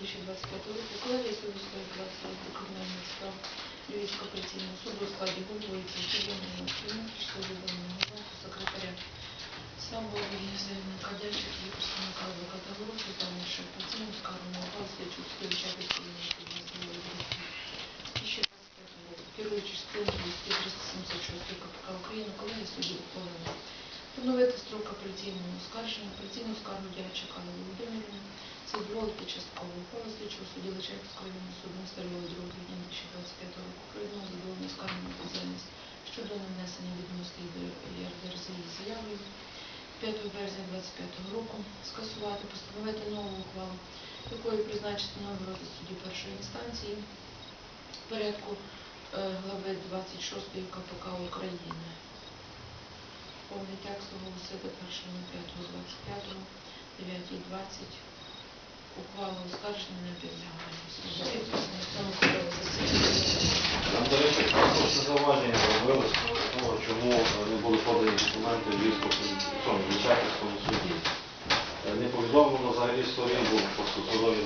2025 року склалі суддівської інстанції виконання справ Львівського апеляційного суду у складі голови Києва Максима, пішло секретаря. Сам бог був заявника Дячик і представника адвоката Гроші, там ще працівник скарного пан слідчу співча відповідного підмістової Керуючись цим 236 КПК України, колеги судді ухвалено. Поновити строк апеляційного оскарження, апеляційну скаргу Дячика Володимирівна, Володимирівни, задоволити частково ухвалу слідчого судді Личаківського районного суду Львова 2 квітня 2025 року відмову задоволення скарги на щодо нанесення відомостей до ЄРДРЗ із заявою 5 березня 2025 року скасувати, постановити нову ухвалу, якою призначити розгляд судді першої інстанції в порядку е, глави 26 КПК України. Повний текст оголосити 1.05.25, 9.20. Ухвала оскарження не засіданні. Нам, до речі, також зауваження робили з того, чому не були подані документи в військовому суді. Е, Не повідомлено взагалі сторін був по судові.